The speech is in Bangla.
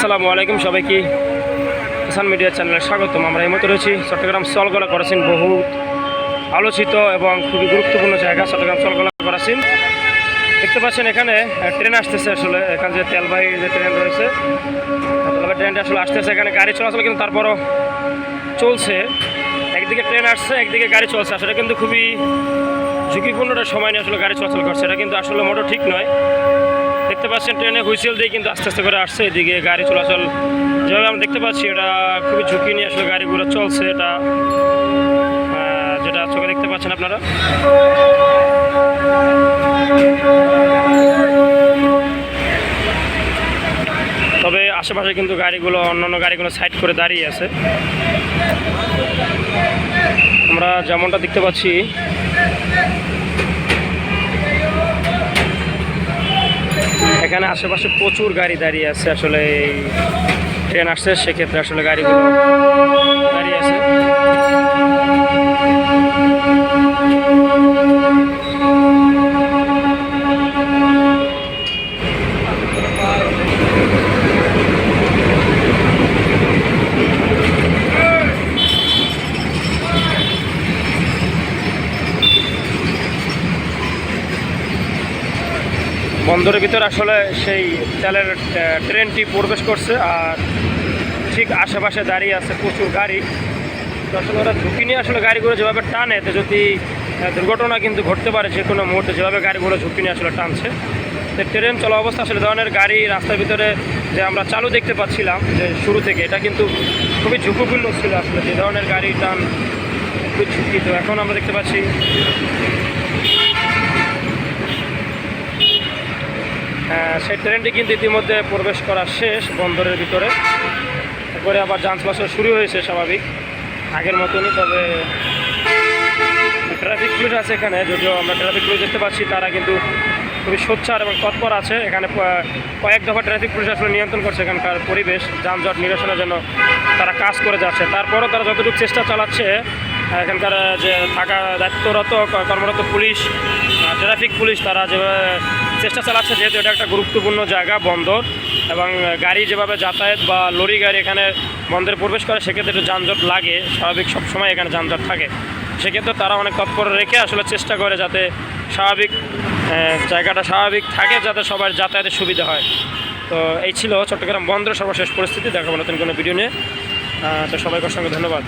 আসসালামু আলাইকুম সবাইকে। কিষান মিডিয়া চ্যানেলে স্বাগতম। আমরা এই মতো রয়েছি চট্টগ্রাম সলগলা করাছেন বহু আলোচিত এবং খুবই গুরুত্বপূর্ণ জায়গা, চট্টগ্রাম সলগলা করাছেন দেখতে পাচ্ছেন এখানে ট্রেন আসতেছে আসলে, এখানে যে তেলবাহী যে ট্রেন রয়েছে, তেলবাহী ট্রেনটা আসলে আসতেছে এখানে, গাড়ি চলাচল কিন্তু তারপরও চলছে। একদিকে ট্রেন আসছে, একদিকে গাড়ি চলছে। আসলে কিন্তু খুবই ঝুঁকিপূর্ণ একটা সময় নিয়ে আসলে গাড়ি চলাচল করছে। এটা কিন্তু আসলে মোটর ঠিক নয়। দেখতে পাচ্ছেন ট্রেনে হুইসেল দিয়ে কিন্তু আস্তে আস্তে করে আসছে। এদিকে গাড়ি চলাচল যেভাবে আমরা দেখতে পাচ্ছি, এটা খুবই ঝুঁকি নিয়ে আসলে গাড়িগুলো চলছে। এটা যেটা চোখে দেখতে পাচ্ছেন আপনারা। তবে আশেপাশে কিন্তু গাড়িগুলো, অন্যান্য গাড়িগুলো সাইড করে দাঁড়িয়ে আছে। আমরা যেমনটা দেখতে পাচ্ছি, এখানে আশেপাশে প্রচুর গাড়ি দাঁড়িয়ে আছে আসলে ট্রেন আসছে, সেক্ষেত্রে আসলে গাড়িগুলো দাঁড়িয়ে আছে। বন্দরের ভিতর আসলে সেই তেলের ট্রেনটি প্রবেশ করছে আর ঠিক আশেপাশে দাঁড়িয়ে আছে প্রচুর গাড়ি। আসলে ওরা ঝুঁকি নিয়ে আসলে গাড়িগুলো যেভাবে টানে তো যদি দুর্ঘটনা কিন্তু ঘটতে পারে যে কোনো মুহূর্তে, যেভাবে গাড়িগুলো ঝুঁকি নিয়ে আসলে টানছে। তো ট্রেন চলা অবস্থা আসলে ধরনের গাড়ি রাস্তার ভিতরে যে আমরা চালু দেখতে পাচ্ছিলাম যে শুরু থেকে, এটা কিন্তু খুবই ঝুঁকিপূর্ণ ছিল আসলে যে ধরনের গাড়ি টান খুব ঝুঁকি তো এখন আমরা দেখতে পাচ্ছি সেই ট্রেনটি কিন্তু ইতিমধ্যে প্রবেশ করা শেষ বন্দরের ভিতরে। তারপরে আবার যান চলাচল শুরু হয়েছে, স্বাভাবিক। আগের মতনই, তবে ট্রাফিক পুলিশ আছে এখানে, যদিও আমরা ট্রাফিক পুলিশ দেখতে পাচ্ছি, তারা কিন্তু খুবই সোচ্চার এবং তৎপর আছে। এখানে কয়েক দফা ট্রাফিক পুলিশ আসলে নিয়ন্ত্রণ করছে এখানকার পরিবেশ, যানজট নিরসনের জন্য তারা কাজ করে যাচ্ছে। তারপরও তারা যতটুকু চেষ্টা চালাচ্ছে এখানকার যে থাকা দায়িত্বরত কর্মরত পুলিশ ট্রাফিক পুলিশ তারা যেভাবে চেষ্টা চালাচ্ছে, যেহেতু এটা একটা গুরুত্বপূর্ণ জায়গা, বন্দর, এবং গাড়ি যেভাবে যাতায়াত বা লরি গাড়ি এখানে বন্দরে প্রবেশ করে, সেক্ষেত্রে একটু যানজট লাগে, স্বাভাবিক সবসময় এখানে যানজট থাকে। সেক্ষেত্রে তারা অনেক তৎপর রেখে আসলে চেষ্টা করে যাতে স্বাভাবিক জায়গাটা স্বাভাবিক থাকে, যাতে সবার যাতায়াতের সুবিধা হয়। তো এই ছিল চট্টগ্রাম বন্দরের সর্বশেষ পরিস্থিতি, দেখাবো নতুন কোনো ভিডিও নিয়ে। তো সবাইকে অসংখ্য ধন্যবাদ।